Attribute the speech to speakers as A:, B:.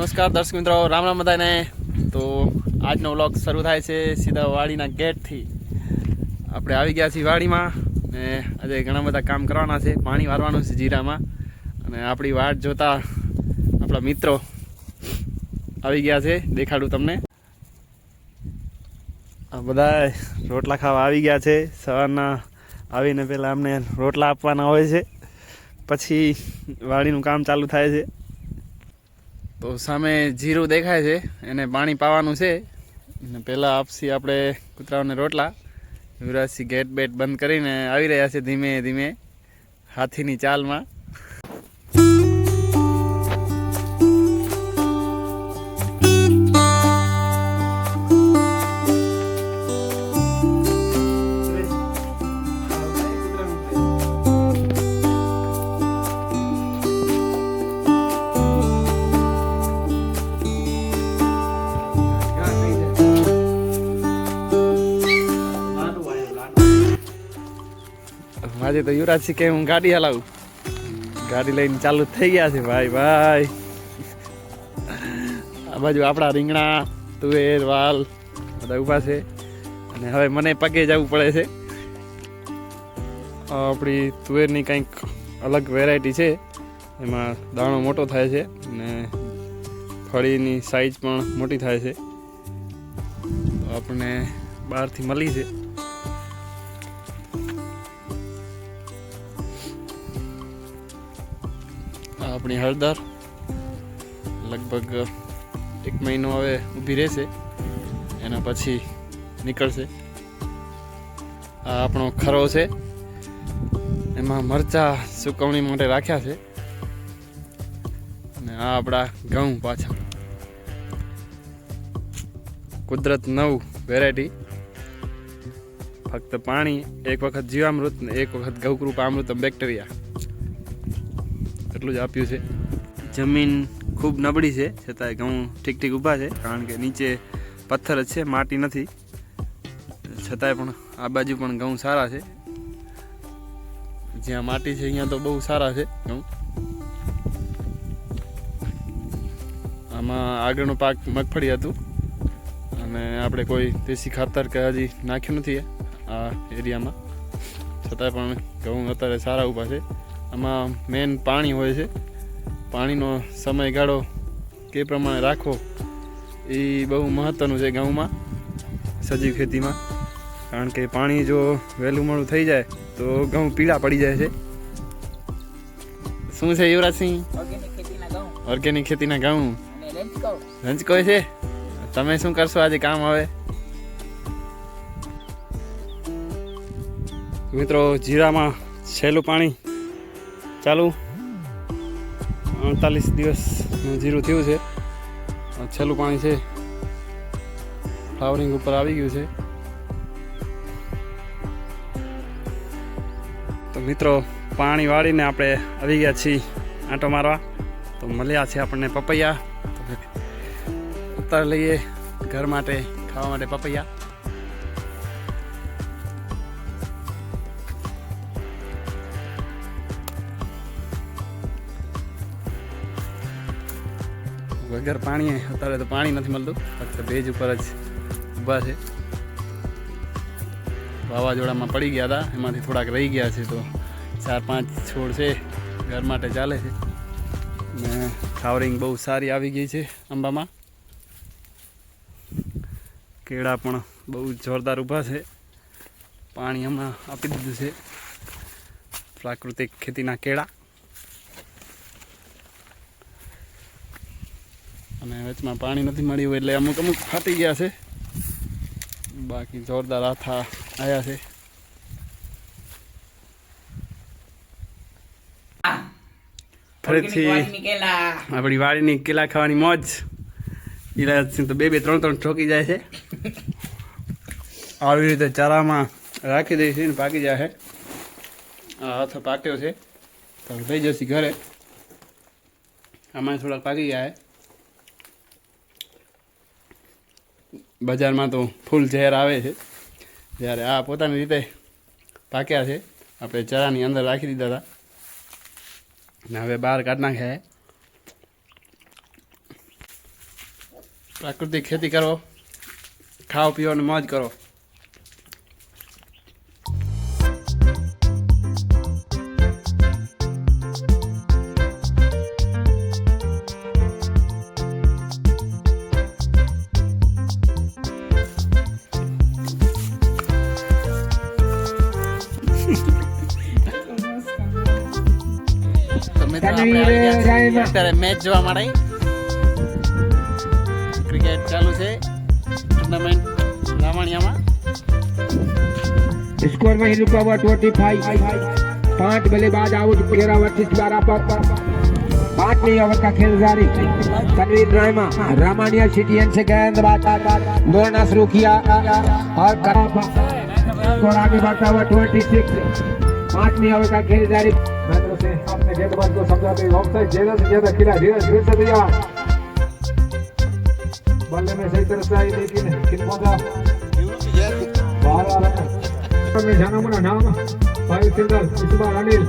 A: નમસ્કાર, દર્શક મિત્રો, રામ રામ બધાને. તો આજનો વ્લોગ શરૂ થાય છે સીધા વાડીના ગેટથી. આપણે આવી ગયા છીએ વાડીમાં ને આજે ઘણા બધા કામ કરવાના છે. પાણી વારવાનું છે જીરામાં. અને આપણી વાટ જોતા આપણા મિત્રો આવી ગયા છે. દેખાડું તમને. આ બધા રોટલા ખાવા આવી ગયા છે. સવારના આવીને પહેલાં અમને રોટલા આપવાના હોય છે. પછી વાડીનું કામ ચાલુ થાય છે. તો સામે જીરું દેખાય છે, એને પાણી પાવાનું છે. અને પહેલાં આપસી આપણે કૂતરાઓને રોટલા. યુવરાજસિંહ ગેટ બેટ બંધ કરીને આવી રહ્યા છે ધીમે ધીમે હાથીની ચાલમાં. આજે તો યુવરાજસિંહ કે હું ગાડી હલાવું. ગાડી લઈને ચાલુ થઈ ગયા છે, ભાઈ ભાઈ. આ બાજુ આપણા રીંગણા, તુવેર, વાલ બધા ઊભા છે. અને હવે મને પગે જવું પડે છે. આપણી તુવેરની કંઈક અલગ વેરાયટી છે. એમાં દાણો મોટો થાય છે અને ફળીની સાઈઝ પણ મોટી થાય છે. તો આપણને બહારથી મળી છે. આપણી હળદર. લગભગ એક મહિનો હવે ઊભી રહેશે. એના પછી નીકળશે. આ આપણો ખરો છે. એમાં મરચા સુકવણી માટે રાખ્યા છે. અને આ આપણા ઘઉં પાછા કુદરત નવ વેરાયટી ફક્ત પાણી, એક વખત જીવામૃત ને એક વખત ગૌકૃપ અમૃતમ બેક્ટેરિયા એટલું જ આપ્યું છે. જમીન ખૂબ નબળી છે, છતાંય ઘઉં ઠીક ઠીક ઊભા છે, કારણ કે નીચે પથ્થર જ છે, માટી નથી. છતાંય પણ આ બાજુ પણ ઘઉં સારા છે. જ્યાં માટી છે, અહીંયા તો બહુ સારા છે ઘઉં. આમાં આગળનો પાક મગફળી હતું. અને આપણે કોઈ દેશી ખાતર કે હજી નાખ્યું નથી આ એરિયામાં. છતાંય પણ ઘઉં અત્યારે સારા ઊભા છે. આમાં મેન પાણી હોય છે. પાણીનો સમયગાળો કે પ્રમાણે રાખવો એ બહુ મહત્ત્વનું છે ગામમાં સજીવ ખેતીમાં. કારણ કે પાણી જો વહેલું મોડું થઈ જાય તો ઘઉં પીળા પડી જાય છે. શું છે યુવરાજસિંહ?
B: ઓર્ગેનિક ખેતીના ઘઉં.
A: રંજકો છે? તમે શું કરશો આજે કામ હવે? મિત્રો જીરામાં છેલ્લું પાણી ચાલુ. અડતાલીસ દિવસ જીરું થયું છે. છેલ્લું પાણી છે. ફ્લાવરિંગ ઉપર આવી ગયું છે. તો મિત્રો, પાણી વાળીને આપણે આવી ગયા છીએ આંટો મારવા. તો મળ્યા છે આપણને પપૈયા. ઉતાર લઈએ ઘર માટે, ખાવા માટે પપૈયા. વગર પાણી અત્યારે તો પાણી નથી મળતું. ફક્ત ભેજ ઉપર જ ઊભા છે. વાવાઝોડામાં પડી ગયા હતા. એમાંથી થોડાક રહી ગયા છે તો ચાર પાંચ છોડ છે. ઘર માટે ચાલે છે. ને ફ્લાવરિંગ બહુ સારી આવી ગઈ છે આંબામાં કેળા પણ બહુ જોરદાર ઊભા છે. પાણી હમણાં આપી દીધું છે. પ્રાકૃતિક ખેતીના કેળા. અને વચમાં પાણી નથી મળ્યું એટલે અમુક અમુક ફાટી ગયા છે. બાકી જોરદાર આથા આવ્યા છે. ફરીથી આપણી વાડીની કેલા. ખાવાની મોજ. ઇલાજસિંહ તો બે બે ત્રણ ત્રણ ઠોકી જાય છે. આવી રીતે ચારામાં રાખી દઈશું ને પાકી જાય છે. આ હાથ પાક્યો છે. તો લઈ જશે ઘરે. આમાં થોડાક પાકી ગયા છે. બજારમાં તો ફૂલ ઝેર આવે છે. જ્યારે આ પોતાની રીતે પાક્યા છે. આપણે ચરાની અંદર રાખી દીધા હતા. ને હવે બહાર કાઢી નાખ્યા પ્રાકૃતિક ખેતી કરો. ખાઓ, પીઓ મોજ કરો. અત્યારે મેચ જોવા માટે ક્રિકેટ ચાલુ છે ટુર્નામેન્ટ રામાણિયામાં
C: स्कोर वहीं रुका हुआ ट्वेंटी फाइव पांच बल्लेबाज आउट ग्यारह वर्षिस बारह पर पांचवी ओवर का खेल जारी तनवीर रायमा रामानिया सिटीएन से गेंदबाज दौड़ना शुरू किया और करा स्कोर आगे बढ़ता हुआ ट्वेंटी सिक्स पांचवी ओवर का खेल जारी
D: मैंने से अपने गेंदबाज को समझाते हुए ऑफसाइड ज्यादा से ज्यादा खिला धीरे धीरे से तैयार बल्ले में सही तरह से आई लेकिन किन पहुंचा बाहर आ रहा है में जाना मना नाम भाई सिंगल इस बार अनिल